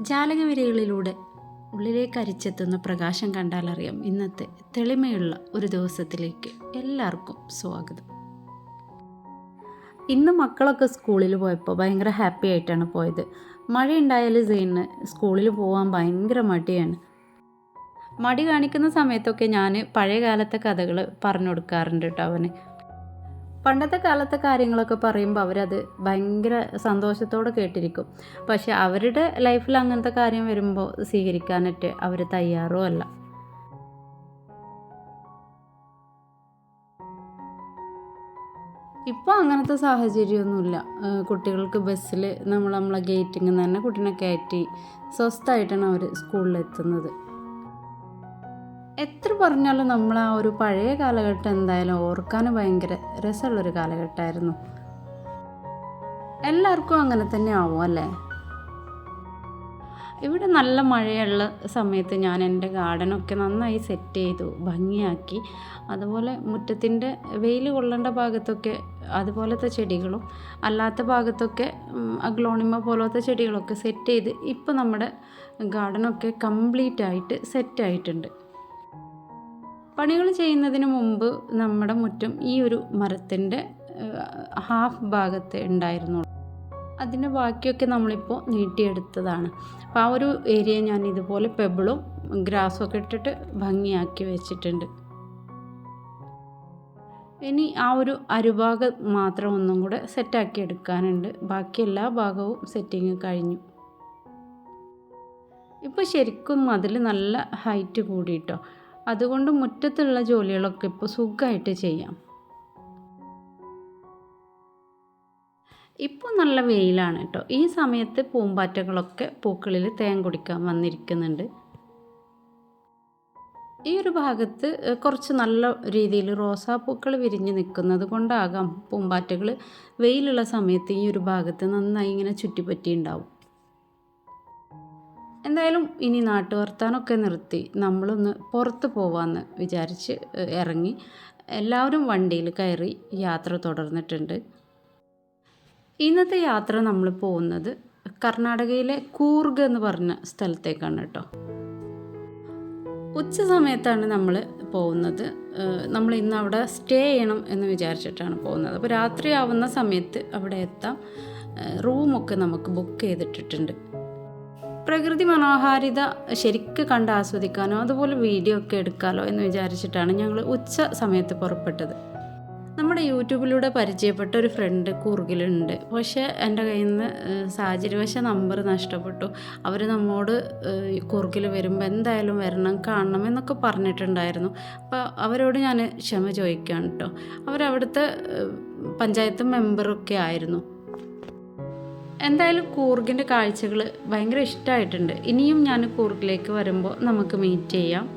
ജാലകവിരകളിലൂടെ ഉള്ളിലേക്ക് അരിച്ചെത്തുന്ന പ്രകാശം കണ്ടാലറിയാം ഇന്നത്തെ തെളിമയുള്ള ഒരു ദിവസത്തിലേക്ക് എല്ലാവർക്കും സ്വാഗതം. ഇന്ന് മക്കളൊക്കെ സ്കൂളിൽ പോയപ്പോൾ ഭയങ്കര ഹാപ്പി ആയിട്ടാണ് പോയത്. മഴ ഉണ്ടായാലും സെയിന് സ്കൂളിൽ പോകാൻ ഭയങ്കര മടിയാണ്. മടി കാണിക്കുന്ന സമയത്തൊക്കെ ഞാൻ പഴയ കാലത്തെ കഥകൾ പറഞ്ഞു കൊടുക്കാറുണ്ട് കേട്ടോ അവന്. പണ്ടത്തെ കാലത്തെ കാര്യങ്ങളൊക്കെ പറയുമ്പോൾ അവരത് ഭയങ്കര സന്തോഷത്തോടെ കേട്ടിരിക്കും. പക്ഷെ അവരുടെ ലൈഫിൽ അങ്ങനത്തെ കാര്യം വരുമ്പോൾ സ്വീകരിക്കാനായിട്ട് അവർ തയ്യാറും അല്ല. ഇപ്പോൾ അങ്ങനത്തെ സാഹചര്യമൊന്നുമില്ല. കുട്ടികൾക്ക് ബസ്സിൽ നമ്മൾ നമ്മളെ ഗേറ്റിങ്ങിൽ നിന്ന് തന്നെ കുട്ടീനെ കയറ്റി സ്വസ്ഥമായിട്ടാണ് അവർ സ്കൂളിലെത്തുന്നത് എത്ര പറഞ്ഞാലും നമ്മൾ ആ ഒരു പഴയ കാലഘട്ടം എന്തായാലും ഓർക്കാൻ ഭയങ്കര രസമുള്ളൊരു കാലഘട്ടമായിരുന്നു. എല്ലാവർക്കും അങ്ങനെ തന്നെ ആവും അല്ലേ? ഇവിടെ നല്ല മഴയുള്ള സമയത്ത് ഞാൻ എന്റെ ഗാർഡനൊക്കെ നന്നായി സെറ്റ് ചെയ്തു ഭംഗിയാക്കി. അതുപോലെ മുറ്റത്തിന്റെ വെയിൽ കൊള്ളേണ്ട ഭാഗത്തൊക്കെ അതുപോലത്തെ ചെടികളും അല്ലാത്ത ഭാഗത്തൊക്കെ അഗ്ലോണിമ പോലത്തെ ചെടികളൊക്കെ സെറ്റ് ചെയ്ത് ഇപ്പോൾ നമ്മുടെ ഗാർഡനൊക്കെ കംപ്ലീറ്റ് ആയിട്ട് സെറ്റായിട്ടുണ്ട്. പണികൾ ചെയ്യുന്നതിന് മുമ്പ് നമ്മുടെ മുറ്റം ഈ ഒരു മരത്തിന്റെ ഹാഫ് ഭാഗത്ത് ഉണ്ടായിരുന്നുള്ളൂ അതിന്റെ ബാക്കിയൊക്കെ നമ്മളിപ്പോൾ നീട്ടിയെടുത്തതാണ്. അപ്പോൾ ആ ഒരു ഏരിയ ഞാൻ ഇതുപോലെ പെബിളും ഗ്രാസും ഒക്കെ ഇട്ടിട്ട് ഭംഗിയാക്കി വെച്ചിട്ടുണ്ട്. ഇനി ആ ഒരു അരുഭാഗം മാത്രം ഒന്നും കൂടെ സെറ്റാക്കി എടുക്കാനുണ്ട്. ബാക്കി എല്ലാ ഭാഗവും സെറ്റിങ് കഴിഞ്ഞു. ഇപ്പോൾ ശരിക്കും അതിൽ നല്ല ഹൈറ്റ് കൂടിയിട്ടോ? അതുകൊണ്ട് മുറ്റത്തുള്ള ജോലികളൊക്കെ ഇപ്പോൾ സുഖമായിട്ട് ചെയ്യാം. ഇപ്പോൾ നല്ല വെയിലാണ് കേട്ടോ ഈ സമയത്ത് പൂമ്പാറ്റകളൊക്കെ പൂക്കളിൽ തേൻ കുടിക്കാൻ വന്നിരിക്കുന്നുണ്ട്. ഈ ഒരു ഭാഗത്ത് കുറച്ച് നല്ല രീതിയിൽ റോസാപ്പൂക്കൾ വിരിഞ്ഞ് നിൽക്കുന്നത് കൊണ്ടാകാം പൂമ്പാറ്റകൾ വെയിലുള്ള സമയത്ത് ഈ ഒരു ഭാഗത്ത് നന്നായി ഇങ്ങനെ ചുറ്റിപ്പറ്റിയുണ്ടാവും എന്തായാലും ഇനി നാട്ടുവർത്താനൊക്കെ നിർത്തി നമ്മളൊന്ന് പുറത്ത് പോവാമെന്ന് വിചാരിച്ച് ഇറങ്ങി. എല്ലാവരും വണ്ടിയിൽ കയറി യാത്ര തുടർന്നിട്ടുണ്ട്. ഇന്നത്തെ യാത്ര നമ്മൾ പോകുന്നത് കർണാടകയിലെ കൂർഗ് എന്ന് പറഞ്ഞ സ്ഥലത്തേക്കാണ് കേട്ടോ. ഉച്ച സമയത്താണ് നമ്മൾ പോകുന്നത്. നമ്മൾ ഇന്ന് അവിടെ സ്റ്റേ ചെയ്യണം എന്ന് വിചാരിച്ചിട്ടാണ് പോകുന്നത്. അപ്പോൾ രാത്രി ആവുന്ന സമയത്ത് അവിടെ എത്താം. റൂമൊക്കെ നമുക്ക് ബുക്ക് ചെയ്തിട്ടിട്ടുണ്ട്. പ്രകൃതി മനോഹാരിത ശരിക്ക് കണ്ട് ആസ്വദിക്കാനോ അതുപോലെ വീഡിയോ ഒക്കെ എടുക്കാമല്ലോ എന്ന് വിചാരിച്ചിട്ടാണ് ഞങ്ങൾ ഉച്ച സമയത്ത് പുറപ്പെട്ടത്. നമ്മുടെ യൂട്യൂബിലൂടെ പരിചയപ്പെട്ട ഒരു ഫ്രണ്ട് കൂർഗിലുണ്ട് പക്ഷേ എന്റെ കയ്യിൽ നിന്ന് സാഹചര്യവശ നമ്പർ നഷ്ടപ്പെട്ടു. അവർ നമ്മോട് കൂർഗിൽ വരുമ്പോൾ എന്തായാലും വരണം കാണണം എന്നൊക്കെ പറഞ്ഞിട്ടുണ്ടായിരുന്നു. അപ്പോൾ അവരോട് ഞാൻ ക്ഷമ ചോദിക്കുകയാണ് കേട്ടോ അവരവിടുത്തെ പഞ്ചായത്ത് മെമ്പറൊക്കെ ആയിരുന്നു. എന്തായാലും കൂർഗിന്റെ കാഴ്ചകൾ ഭയങ്കര ഇഷ്ടമായിട്ടുണ്ട് ഇനിയും ഞാൻ കൂർഗിലേക്ക് വരുമ്പോൾ നമുക്ക് മീറ്റ് ചെയ്യാം.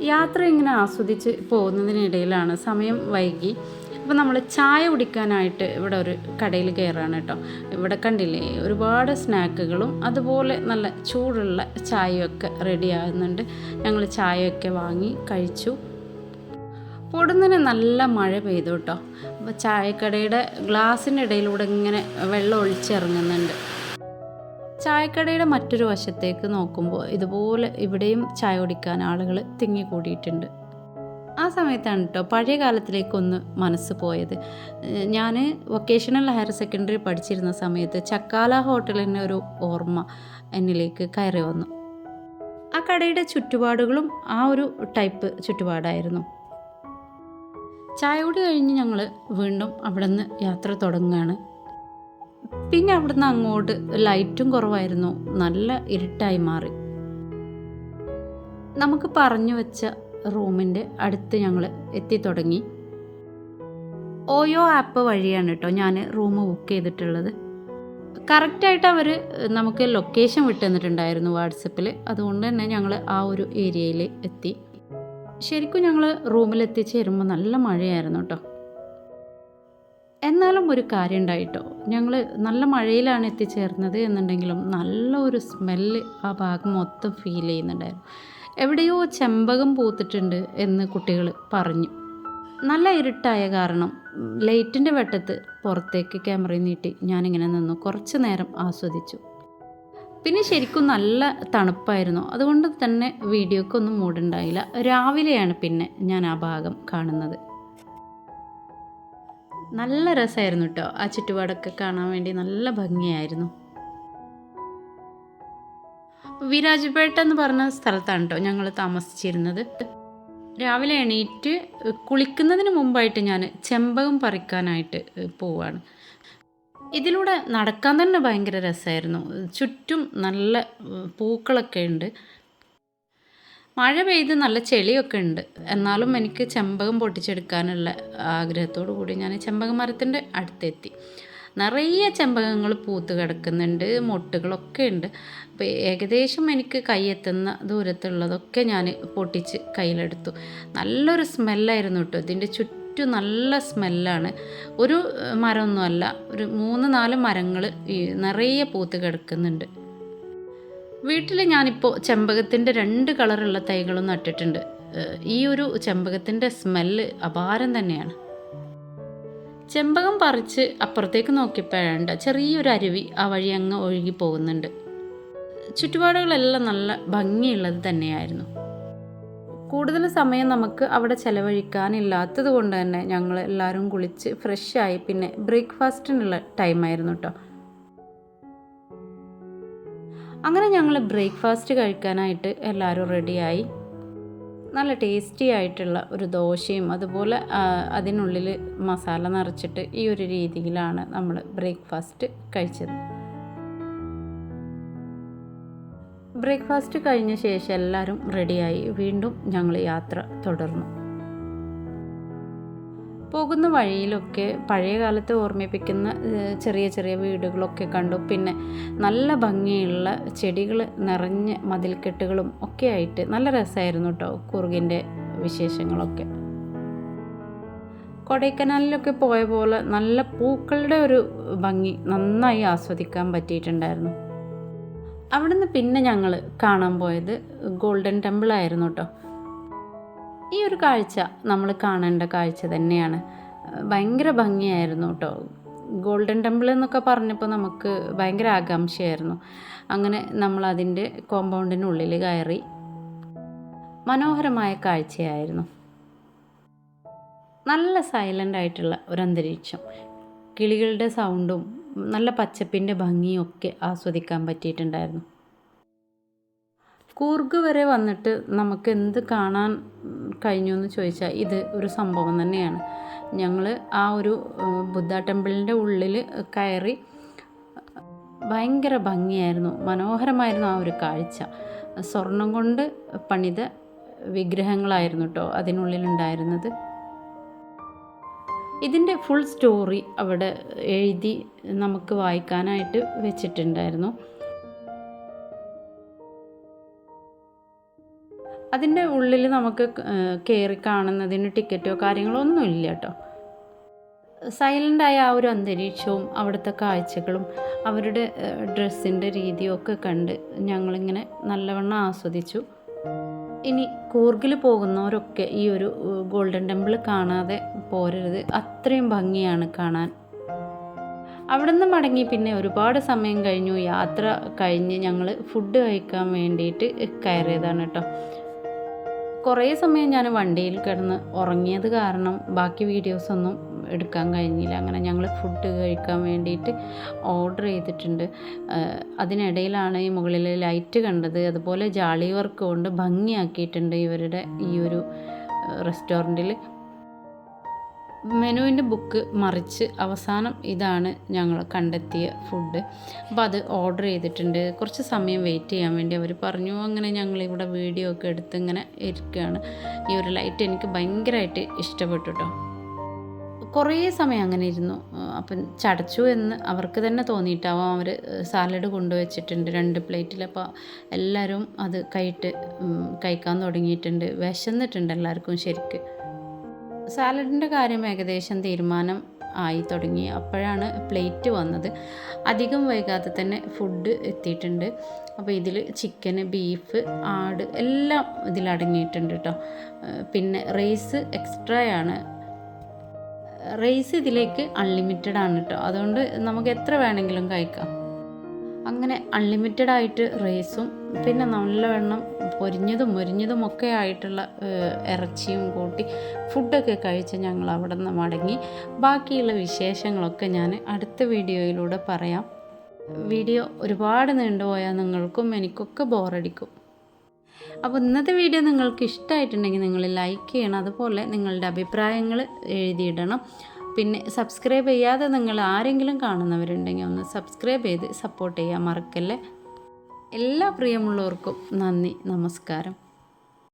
യാത്ര ഇങ്ങനെ ആസ്വദിച്ച് പോകുന്നതിനിടയിലാണ് സമയം വൈകി. അപ്പോൾ നമ്മൾ ചായ കുടിക്കാനായിട്ട് ഇവിടെ ഒരു കടയിൽ കയറാണ് കേട്ടോ. ഇവിടെ കണ്ടില്ലേ ഒരുപാട് സ്നാക്കുകളും അതുപോലെ നല്ല ചൂടുള്ള ചായയൊക്കെ റെഡി ആകുന്നുണ്ട് ഞങ്ങൾ ചായയൊക്കെ വാങ്ങി കഴിച്ചു. പൊടുന്നതിന് നല്ല മഴ പെയ്തു കേട്ടോ. അപ്പോൾ ചായക്കടയുടെ ഗ്ലാസിന്റെ ഇടയിലൂടെ ഇങ്ങനെ വെള്ളം ഒഴിച്ചിറങ്ങുന്നുണ്ട്. ചായക്കടയുടെ മറ്റൊരു വശത്തേക്ക് നോക്കുമ്പോൾ ഇതുപോലെ ഇവിടെയും ചായ കുടിക്കാൻ ആളുകൾ തിങ്ങിക്കൂടിയിട്ടുണ്ട്. ആ സമയത്താണ് കേട്ടോ പഴയ കാലത്തിലേക്കൊന്ന് മനസ്സ് പോയത്. ഞാൻ വൊക്കേഷണൽ ഹയർ സെക്കൻഡറി പഠിച്ചിരുന്ന സമയത്ത് ചക്കാല ഹോട്ടലിന്റെ ഒരു ഓർമ്മ എന്നിലേക്ക് കയറി വന്നു. ആ കടയുടെ ചുറ്റുപാടുകളും ആ ഒരു ടൈപ്പ് ചുറ്റുപാടായിരുന്നു. ചായ കൂടി കഴിഞ്ഞ് ഞങ്ങൾ വീണ്ടും അവിടെ നിന്ന് യാത്ര തുടങ്ങുകയാണ് പിന്നെ അവിടുന്ന് അങ്ങോട്ട് ലൈറ്റും കുറവായിരുന്നു. നല്ല ഇരുട്ടായി മാറി. നമുക്ക് പറഞ്ഞു വെച്ച റൂമിന്റെ അടുത്ത് ഞങ്ങൾ എത്തിത്തുടങ്ങി ഓയോ ആപ്പ് വഴിയാണ് കേട്ടോ ഞാൻ റൂം ബുക്ക് ചെയ്തിട്ടുള്ളത്. കറക്റ്റായിട്ട് അവർ നമുക്ക് ലൊക്കേഷൻ വിട്ടു തന്നിട്ടുണ്ടായിരുന്നു വാട്സപ്പിൽ അതുകൊണ്ട് തന്നെ ഞങ്ങൾ ആ ഒരു ഏരിയയിൽ എത്തി. ശരിക്കും ഞങ്ങൾ റൂമിൽ എത്തിച്ചേരുമ്പോൾ നല്ല മഴയായിരുന്നു കേട്ടോ എന്നാലും ഒരു കാര്യം ഉണ്ടായിട്ടോ. ഞങ്ങൾ നല്ല മഴയിലാണ് എത്തിച്ചേർന്നത് എന്നുണ്ടെങ്കിലും നല്ല ഒരു സ്മെല്ല് ആ ഭാഗം മൊത്തം ഫീൽ ചെയ്യുന്നുണ്ടായിരുന്നു. എവിടെയോ ചെമ്പകം പൂത്തിട്ടുണ്ട് എന്ന് കുട്ടികൾ പറഞ്ഞു. നല്ല ഇരുട്ടായ കാരണം ലൈറ്റിന്റെ വെട്ടത്ത് പുറത്തേക്ക് ക്യാമറ നീട്ടി ഞാനിങ്ങനെ നിന്നു. കുറച്ച് നേരം ആസ്വദിച്ചു. പിന്നെ ശരിക്കും നല്ല തണുപ്പായിരുന്നു. അതുകൊണ്ട് തന്നെ വീഡിയോക്കൊന്നും മൂടുണ്ടായില്ല രാവിലെയാണ് പിന്നെ ഞാൻ ആ ഭാഗം കാണുന്നത്. നല്ല രസമായിരുന്നു കേട്ടോ ആ ചുറ്റുപാടൊക്കെ കാണാൻ വേണ്ടി നല്ല ഭംഗിയായിരുന്നു. വിരാജ്പേട്ട എന്ന് പറഞ്ഞ സ്ഥലത്താണ് കേട്ടോ ഞങ്ങൾ താമസിച്ചിരുന്നത്. രാവിലെ എണീറ്റ് കുളിക്കുന്നതിന് മുമ്പായിട്ട് ഞാൻ ചെമ്പകം പറിക്കാനായിട്ട് പോവാണ്. ഇതിലൂടെ നടക്കാൻ തന്നെ ഭയങ്കര രസമായിരുന്നു. ചുറ്റും നല്ല പൂക്കളൊക്കെ ഉണ്ട്. മഴ പെയ്ത് നല്ല ചെളിയൊക്കെ ഉണ്ട്. എന്നാലും എനിക്ക് ചെമ്പകം പൊട്ടിച്ചെടുക്കാനുള്ള ആഗ്രഹത്തോടു കൂടി ഞാൻ ചെമ്പക മരത്തിന്റെ അടുത്തെത്തി. നിറയെ ചെമ്പകങ്ങൾ പൂത്ത് കിടക്കുന്നുണ്ട് മൊട്ടുകളൊക്കെ ഉണ്ട്. അപ്പോൾ ഏകദേശം എനിക്ക് കൈയെത്തുന്ന ദൂരത്തുള്ളതൊക്കെ ഞാൻ പൊട്ടിച്ച് കയ്യിലെടുത്തു. നല്ലൊരു സ്മെല്ലായിരുന്നു കേട്ടോ. ഇതിന്റെ ചുറ്റും നല്ല സ്മെല്ലാണ്. ഒരു മരമൊന്നുമല്ല. ഒരു മൂന്ന് നാല് മരങ്ങൾ നിറയെ പൂത്ത് കിടക്കുന്നുണ്ട്. വീട്ടിൽ ഞാനിപ്പോൾ ചെമ്പകത്തിന്റെ രണ്ട് കളറുള്ള തൈകളും നട്ടിട്ടുണ്ട് ഈ ഒരു ചെമ്പകത്തിന്റെ സ്മെല്ല് അപാരം തന്നെയാണ്. ചെമ്പകം പറിച്ച് അപ്പുറത്തേക്ക് നോക്കിയപ്പോഴാണ്ട് ചെറിയൊരു അരുവി ആ വഴി അങ്ങ് ഒഴുകി പോകുന്നുണ്ട്. ചുറ്റുപാടുകളെല്ലാം നല്ല ഭംഗിയുള്ളത് തന്നെയായിരുന്നു. കൂടുതൽ സമയം നമുക്ക് അവിടെ ചിലവഴിക്കാനില്ലാത്തത് കൊണ്ട് തന്നെ ഞങ്ങൾ എല്ലാവരും കുളിച്ച് ഫ്രഷായി പിന്നെ ബ്രേക്ക്ഫാസ്റ്റിനുള്ള ടൈമായിരുന്നു കേട്ടോ അങ്ങനെ ഞങ്ങൾ ബ്രേക്ക്ഫാസ്റ്റ് കഴിക്കാനായിട്ട് എല്ലാവരും റെഡിയായി നല്ല ടേസ്റ്റി ആയിട്ടുള്ള ഒരു ദോശയും അതുപോലെ അതിനുള്ളിൽ മസാല നിറച്ചിട്ട് ഈ ഒരു രീതിയിലാണ് നമ്മൾ ബ്രേക്ക്ഫാസ്റ്റ് കഴിച്ചത്. ബ്രേക്ക്ഫാസ്റ്റ് കഴിഞ്ഞ ശേഷം എല്ലാവരും റെഡിയായി. വീണ്ടും ഞങ്ങൾ യാത്ര തുടർന്നു. പോകുന്ന വഴിയിലൊക്കെ പഴയ കാലത്തെ ഓർമ്മിപ്പിക്കുന്ന ചെറിയ ചെറിയ വീടുകളൊക്കെ കണ്ടു. പിന്നെ നല്ല ഭംഗിയുള്ള ചെടികൾ നിറഞ്ഞ മതിൽക്കെട്ടുകളും ഒക്കെ ആയിട്ട് നല്ല രസമായിരുന്നു കേട്ടോ കുറുകിന്റെ വിശേഷങ്ങളൊക്കെ. കൊടൈക്കനാലിലൊക്കെ പോയ പോലെ നല്ല പൂക്കളുടെ ഒരു ഭംഗി നന്നായി ആസ്വദിക്കാൻ പറ്റിയിട്ടുണ്ടായിരുന്നു. അവിടുന്ന് പിന്നെ ഞങ്ങൾ കാണാൻ പോയത് ഗോൾഡൻ ടെമ്പിൾ ആയിരുന്നു കേട്ടോ ഈ ഒരു കാഴ്ച നമ്മൾ കാണേണ്ട കാഴ്ച തന്നെയാണ്. ഭയങ്കര ഭംഗിയായിരുന്നു കേട്ടോ ഗോൾഡൻ ടെമ്പിൾ എന്നൊക്കെ പറഞ്ഞപ്പോൾ നമുക്ക് ഭയങ്കര ആകാംക്ഷയായിരുന്നു. അങ്ങനെ നമ്മൾ അതിന്റെ കോമ്പൗണ്ടിനുള്ളിൽ കയറി. മനോഹരമായ കാഴ്ചയായിരുന്നു. നല്ല സൈലന്റ് ആയിട്ടുള്ള ഒരു അന്തരീക്ഷം. കിളികളുടെ സൗണ്ടും നല്ല പച്ചപ്പിന്റെ ഭംഗിയും ഒക്കെ ആസ്വദിക്കാൻ പറ്റിയിട്ടുണ്ടായിരുന്നു. കൂർഗ് വരെ വന്നിട്ട് നമുക്ക് എന്ത് കാണാൻ കഴിഞ്ഞു എന്ന് ചോദിച്ചാൽ ഇത് ഒരു സംഭവം തന്നെയാണ്. ഞങ്ങൾ ആ ഒരു ബുദ്ധ ടെമ്പിളിന്റെ ഉള്ളിൽ കയറി ഭയങ്കര ഭംഗിയായിരുന്നു മനോഹരമായിരുന്നു ആ ഒരു കാഴ്ച. സ്വർണം കൊണ്ട് പണിത വിഗ്രഹങ്ങളായിരുന്നു കേട്ടോ അതിനുള്ളിലുണ്ടായിരുന്നത്. ഇതിന്റെ ഫുൾ സ്റ്റോറി അവിടെ എഴുതി നമുക്ക് വായിക്കാനായിട്ട് വെച്ചിട്ടുണ്ടായിരുന്നു. അതിന്റെ ഉള്ളിൽ നമുക്ക് കയറി കാണുന്നതിന് ടിക്കറ്റോ കാര്യങ്ങളോ ഒന്നും ഇല്ല കേട്ടോ. സൈലന്റായ ആ ഒരു അന്തരീക്ഷവും അവിടുത്തെ കാഴ്ചകളും അവരുടെ ഡ്രസ്സിന്റെ രീതിയും ഒക്കെ കണ്ട് ഞങ്ങളിങ്ങനെ നല്ലവണ്ണം ആസ്വദിച്ചു. ഇനി കൂർഗിൽ പോകുന്നവരൊക്കെ ഈ ഒരു ഗോൾഡൻ ടെമ്പിൾ കാണാതെ പോരരുത്. അത്രയും ഭംഗിയാണ് കാണാൻ. അവിടെ നിന്ന് മടങ്ങി പിന്നെ ഒരുപാട് സമയം കഴിഞ്ഞു. യാത്ര കഴിഞ്ഞ് ഞങ്ങൾ ഫുഡ് കഴിക്കാൻ വേണ്ടിയിട്ട് കയറിയതാണ് കേട്ടോ. കുറേ സമയം ഞാൻ വണ്ടിയിൽ കിടന്ന് ഉറങ്ങിയത് കാരണം ബാക്കി വീഡിയോസൊന്നും എടുക്കാൻ കഴിഞ്ഞില്ല. അങ്ങനെ ഞങ്ങൾ ഫുഡ് കഴിക്കാൻ വേണ്ടിയിട്ട് ഓർഡർ ചെയ്തിട്ടുണ്ട്. അതിനിടയിലാണ് ഈ മുകളിൽ ലൈറ്റ് കണ്ടത്. അതുപോലെ ജാളി വർക്ക് കൊണ്ട് ഭംഗിയാക്കിയിട്ടുണ്ട് ഇവരുടെ ഈ ഒരു റെസ്റ്റോറന്റിൽ മെനുവിന്റെ ബുക്ക് മറിച്ച് അവസാനം ഇതാണ് ഞങ്ങൾ കണ്ടെത്തിയ ഫുഡ്. അപ്പോൾ അത് ഓർഡർ ചെയ്തിട്ടുണ്ട്. കുറച്ച് സമയം വെയിറ്റ് ചെയ്യാൻ വേണ്ടി അവർ പറഞ്ഞു അങ്ങനെ ഞങ്ങളിവിടെ വീഡിയോ ഒക്കെ എടുത്ത് ഇങ്ങനെ ഇരിക്കുകയാണ്. ഈ ഒരു ലൈറ്റ് എനിക്ക് ഭയങ്കരമായിട്ട് ഇഷ്ടപ്പെട്ടു കേട്ടോ കുറേ സമയം അങ്ങനെ ഇരുന്നു. അപ്പം ചടച്ചു എന്ന് അവർക്ക് തന്നെ തോന്നിയിട്ടാവാം അവർ സാലഡ് കൊണ്ടുവച്ചിട്ടുണ്ട് രണ്ട് പ്ലേറ്റിൽ. അപ്പോൾ എല്ലാവരും അത് കൈയിട്ട് കഴിക്കാൻ തുടങ്ങിയിട്ടുണ്ട്. വിശന്നിട്ടുണ്ട് എല്ലാവർക്കും ശരിക്ക്. സാലഡിന്റെ കാര്യം ഏകദേശം തീരുമാനം ആയി തുടങ്ങി. അപ്പോഴാണ് പ്ലേറ്റ് വന്നത്. അധികം വൈകാതെ തന്നെ ഫുഡ് എത്തിയിട്ടുണ്ട്. അപ്പോൾ ഇതിൽ ചിക്കന് ബീഫ് ആട് എല്ലാം ഇതിലടങ്ങിയിട്ടുണ്ട് കേട്ടോ പിന്നെ റൈസ് എക്സ്ട്രായാണ്. റൈസ് ഇതിലേക്ക് അൺലിമിറ്റഡ് ആണ് കേട്ടോ അതുകൊണ്ട് നമുക്ക് എത്ര വേണമെങ്കിലും കഴിക്കാം. അങ്ങനെ അൺലിമിറ്റഡ് ആയിട്ട് റൈസും പിന്നെ നല്ലവണ്ണം പൊരിഞ്ഞതും മൊരിഞ്ഞതും ഒക്കെ ആയിട്ടുള്ള ഇറച്ചിയും കൂട്ടി ഫുഡൊക്കെ കഴിച്ച് ഞങ്ങൾ അവിടെ നിന്ന് മടങ്ങി. ബാക്കിയുള്ള വിശേഷങ്ങളൊക്കെ ഞാൻ അടുത്ത വീഡിയോയിലൂടെ പറയാം. വീഡിയോ ഒരുപാട് നീണ്ടുപോയാൽ നിങ്ങൾക്കും എനിക്കൊക്കെ ബോറടിക്കും. അപ്പോൾ ഇന്നത്തെ വീഡിയോ നിങ്ങൾക്ക് ഇഷ്ടമായിട്ടുണ്ടെങ്കിൽ നിങ്ങൾ ലൈക്ക് ചെയ്യണം. അതുപോലെ നിങ്ങളുടെ അഭിപ്രായങ്ങൾ എഴുതിയിടണം. പിന്നെ സബ്സ്ക്രൈബ് ചെയ്യാതെ നിങ്ങൾ ആരെങ്കിലും കാണുന്നവരുണ്ടെങ്കിൽ ഒന്ന് സബ്സ്ക്രൈബ് ചെയ്ത് സപ്പോർട്ട് ചെയ്യാൻ മറക്കല്ലേ? എല്ലാ പ്രിയമുള്ളവർക്കും നന്ദി നമസ്കാരം.